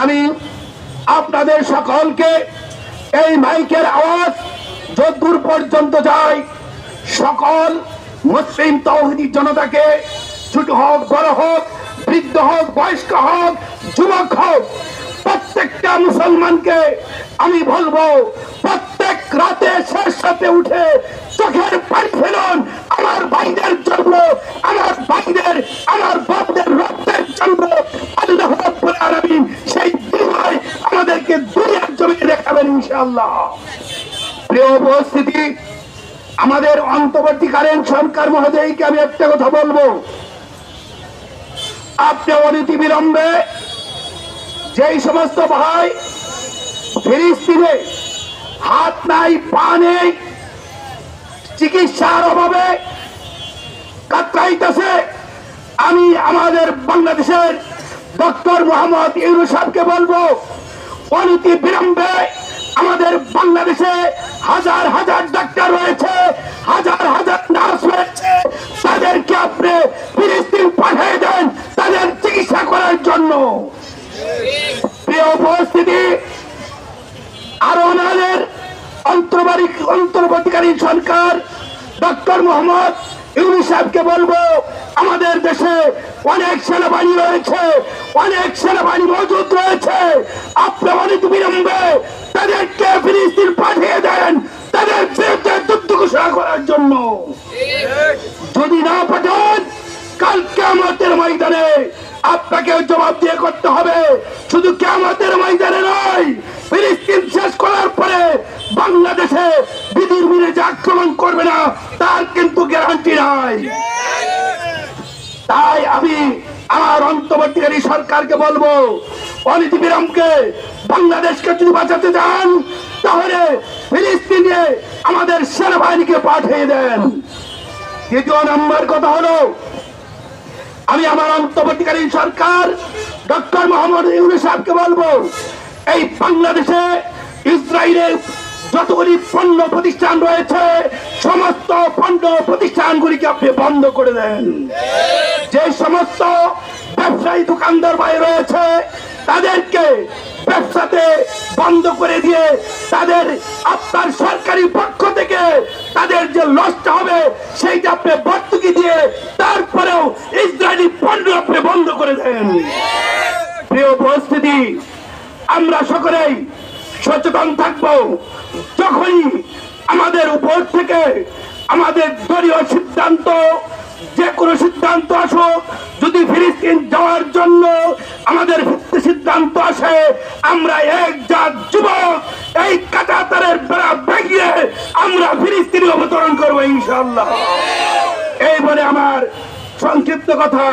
আমি আপনাদের সকলকে এই মাইকের আওয়াজ যদ্দূর পর্যন্ত যায়, সকল মুসলিম তৌহিদি জনতাকে ছোট হোক, বড় হোক, বৃদ্ধ হোক, বয়স্ক হোক, যুবক হোক, প্রত্যেকটা মুসলমানকে আমি বলব, প্রত্যেক রাতে শেষ রাতে উঠে চোখের পানি ফেলুন, আমার ভাইদের জন্য আমাদেরকে দুনিয়ার জমিনে দেখাবেন ইনশাআল্লাহ। প্রিয় উপস্থিতি, আমাদের অন্তর্বর্তীকালীন সরকার মহোদয়কে আমি একটা কথা বলব। আপনি অনতি বিলম্বে যেই সমস্ত ভাই ফিলিস্তিনে হাত নাই, পা নেই, চিকিৎসার অভাবে কাতরাইতেছে, আমি আমাদের বাংলাদেশের ডক্টর মোহাম্মদ ইউনুস সাহেবকে বলব অনতি বিলম্বে আমাদের বাংলাদেশে হাজার হাজার ডাক্তার রয়েছে, হাজার হাজার নার্স রয়েছে। তাদেরকে আপনি ফিলিস্তিন পাঠিয়ে দেন তাদের চিকিৎসা করার জন্য। প্রিয় উপস্থিতি, আরও আমাদের অন্তর্বাড়ি অন্তর্বর্তীকালীন সরকার, ডক্টর মোহাম্মদ সাহেবকে বলব, আমাদের দেশে অনেক সেনাবাহিনী রয়েছে অনেক সেনাবাহিনী মজুদ রয়েছে। আপনি অনেক বিলম্বে তাদেরকে ফিলিস্তিন পাঠিয়ে দেন, তাদের বিরুদ্ধে যুদ্ধ ঘোষণা করার জন্য। যদি না পাঠান, কাল কেমতের ময়দানে আপনাকে জবাব দিয়ে করতে হবে। শুধু কেমতের ময়দানে নয়, ফিলিস্তিন শেষ করার পরে বাংলাদেশে বিধির যে আক্রমণ করবে না, তার কিন্তু গ্যারান্টি নাই। তাই আমি আমার অন্তর্বর্তীকারী সরকারকে বলব, অনীতি বিরামকে বাংলাদেশকে যদি বাঁচাতে চান, তাহলে ফিলিস্তিনে আমাদের সেনাবাহিনীকে পাঠিয়ে দেন। দ্বিতীয় নম্বর কথা হলো, আমি আমার অন্তর্বর্তীকালীন সরকার ডক্টর মোহাম্মদ ইউনুস সাহেবকে বলব, এই বাংলাদেশে ইসরায়েলের যতগুলি পণ্য প্রতিষ্ঠান রয়েছে, সমস্ত পণ্য প্রতিষ্ঠানগুলিকে আপনি বন্ধ করে দেন। যে সমস্ত ব্যবসায়ী দোকানদার ভাই রয়েছে, তাদেরকে ব্যবসাতে বন্ধ করে দিয়ে তাদের আপনার সরকারি পক্ষ থেকে তাদের যে লসটা হবে, সেইটা আপনি ভর্তুকি দিয়ে তারপরেও ইসরায়েলি পণ্য আপনি বন্ধ করে দেন। প্রিয় পরিস্থিতি আমরা সকলেই সচেতন থাকব। যখনই আমাদের উপর থেকে আমাদের দলীয় সিদ্ধান্ত যে কোনো সিদ্ধান্ত আসুক, যদি ফিলিস্তিন যাওয়ার জন্য আমাদের সিদ্ধান্ত আসে, আমরা এক জাত যুবক এই কাটাতারের বেড়া ভেঙে আমরা ফিলিস্তিনি অবতরণ করব ইনশাল্লাহ এই বলে আমার সংক্ষিপ্ত কথা।